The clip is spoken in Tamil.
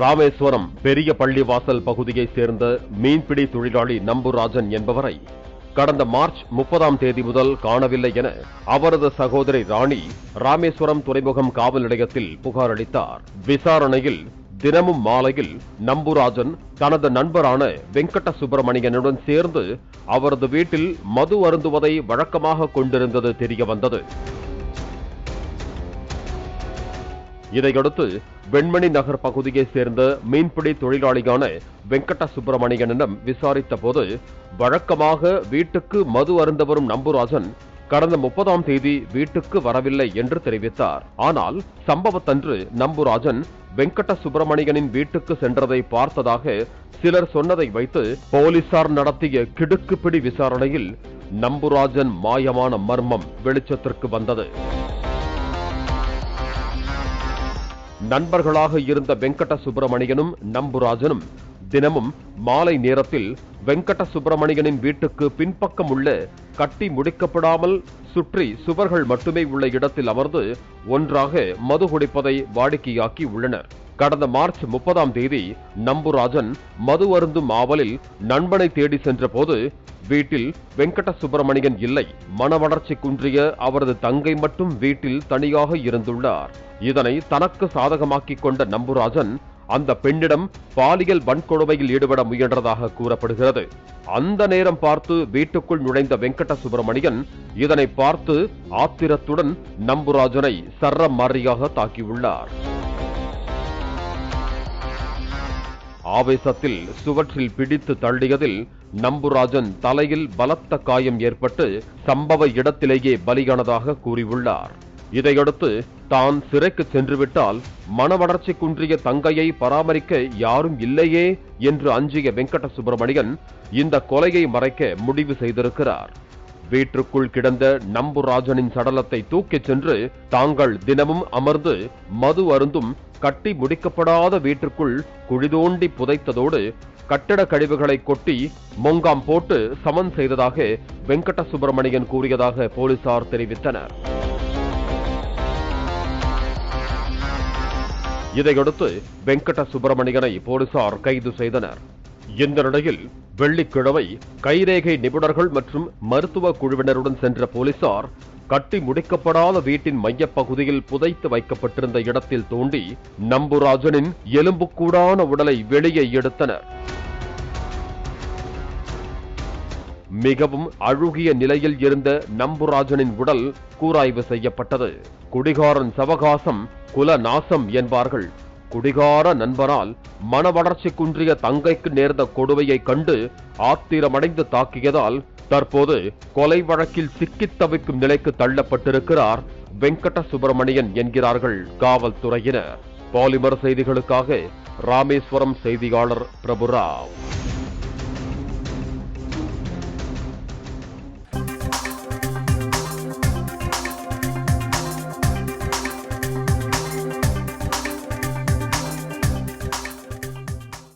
ராமேஸ்வரம் பெரிய பள்ளிவாசல் பகுதியைச் சேர்ந்த மீன்பிடி தொழிலாளி நம்புராஜன் என்பவரை கடந்த மார்ச் முப்பதாம் தேதி முதல் காணவில்லை என அவரது சகோதரி ராணி ராமேஸ்வரம் துறைமுகம் காவல் நிலையத்தில் புகார் அளித்தார். விசாரணையில் தினமும் மாலையில் நம்புராஜன் தனது நண்பரான வெங்கட சுப்பிரமணியனுடன் சேர்ந்து அவரது வீட்டில் மது அருந்துவதை வழக்கமாக கொண்டிருந்தது தெரியவந்தது. இதையடுத்து வெண்மணி நகர் பகுதியைச் சேர்ந்த மீன்பிடி தொழிலாளியான வெங்கட சுப்பிரமணியனிடம் விசாரித்த போது வழக்கமாக வீட்டுக்கு மது அருந்த வரும் நம்புராஜன் கடந்த முப்பதாம் தேதி வீட்டுக்கு வரவில்லை என்று தெரிவித்தார். ஆனால் சம்பவத்தன்று நம்புராஜன் வெங்கட சுப்பிரமணியனின் வீட்டுக்கு சென்றதை பார்த்ததாக சிலர் சொன்னதை வைத்து போலீசார் நடத்திய கிடுக்குப்பிடி விசாரணையில் நம்புராஜன் மாயமான மர்மம் வெளிச்சத்திற்கு வந்தது. நண்பர்களாக இருந்த வெங்கட சுப்பிரமணியனும் நம்புராஜனும் தினமும் மாலை நேரத்தில் வெங்கட சுப்பிரமணியனின் வீட்டுக்கு பின்பக்கம் உள்ள கட்டி முடிக்கப்படாமல் சுற்றி சுவர்கள் மட்டுமே உள்ள இடத்தில் அமர்ந்து ஒன்றாக மது குடிப்பதை வாடிக்கையாக்கி உள்ளனர். கடந்த மார்ச் முப்பதாம் தேதி நம்புராஜன் மது அருந்தும் ஆவலில் நண்பனை தேடி சென்றபோது வீட்டில் வெங்கட சுப்பிரமணியன் இல்லை மனவளர்ச்சி குன்றிய அவரது தங்கை மட்டும் வீட்டில் தனியாக இருந்துள்ளார். இதனை தனக்கு சாதகமாக்கிக் கொண்ட நம்புராஜன் அந்த பெண்ணிடம் பாலியல் வன்கொடுமையில் ஈடுபட முயன்றதாக கூறப்படுகிறது. அந்த நேரம் பார்த்து வீட்டுக்குள் நுழைந்த வெங்கட சுப்பிரமணியன் இதனை பார்த்து ஆத்திரத்துடன் நம்புராஜனை சர்ற மாறியாக தாக்கியுள்ளார். ஆவேசத்தில் சுவற்றில் பிடித்து தள்ளியதில் நம்புராஜன் தலையில் பலத்த காயம் ஏற்பட்டு சம்பவ இடத்திலேயே பலியானதாக கூறியுள்ளார். இதையடுத்து தான் சிறைக்கு சென்றுவிட்டால் மனவளர்ச்சி குன்றிய தங்கையை பராமரிக்க யாரும் இல்லையே என்று அஞ்சிய வெங்கட சுப்பிரமணியன் இந்த கொலையை மறைக்க முடிவு செய்திருக்கிறார். வீட்டிற்குள் கிடந்த நம்புராஜனின் சடலத்தை தூக்கிச் சென்று தாங்கள் தினமும் அமர்ந்து மது அருந்தும் கட்டி முடிக்கப்படாத வீட்டிற்குள் குழிதோண்டி புதைத்ததோடு கட்டட கழிவுகளை கொட்டி மொங்காம் போட்டு சமன் செய்ததாக வெங்கட சுப்பிரமணியன் கூறியதாக போலீசார் தெரிவித்தனர். இதையடுத்து வெங்கட சுப்பிரமணியனை போலீசார் கைது செய்தனர். இந்த நிலையில் வெள்ளிக்கிழமை கைரேகை நிபுணர்கள் மற்றும் மருத்துவ குழுவினருடன் சென்ற போலீசார் கட்டி முடிக்கப்படாத வீட்டின் மையப்பகுதியில் புதைத்து வைக்கப்பட்டிருந்த இடத்தில் தோண்டி நம்புராஜனின் எலும்புக்கூடான உடலை வெளியே எடுத்தனர். மிகவும் அழுகிய நிலையில் இருந்த நம்புராஜனின் உடல் கூராய்வு செய்யப்பட்டது. குடிகாரன் சவகாசம் குல நாசம் என்பார்கள். குடிகார நண்பனால் மனவளர்ச்சி குன்றிய தங்கைக்கு நேர்ந்த கொடுமையை கண்டு ஆத்திரமடைந்து தாக்கியதால் தற்போது கொலை வழக்கில் சிக்கித் தவிக்கும் நிலைக்கு தள்ளப்பட்டிருக்கிறார் வெங்கட சுப்பிரமணியன் என்கிறார்கள் காவல்துறையினர். பாலிமர் செய்திகளுக்காக ராமேஸ்வரம் செய்தியாளர் பிரபுராவ்.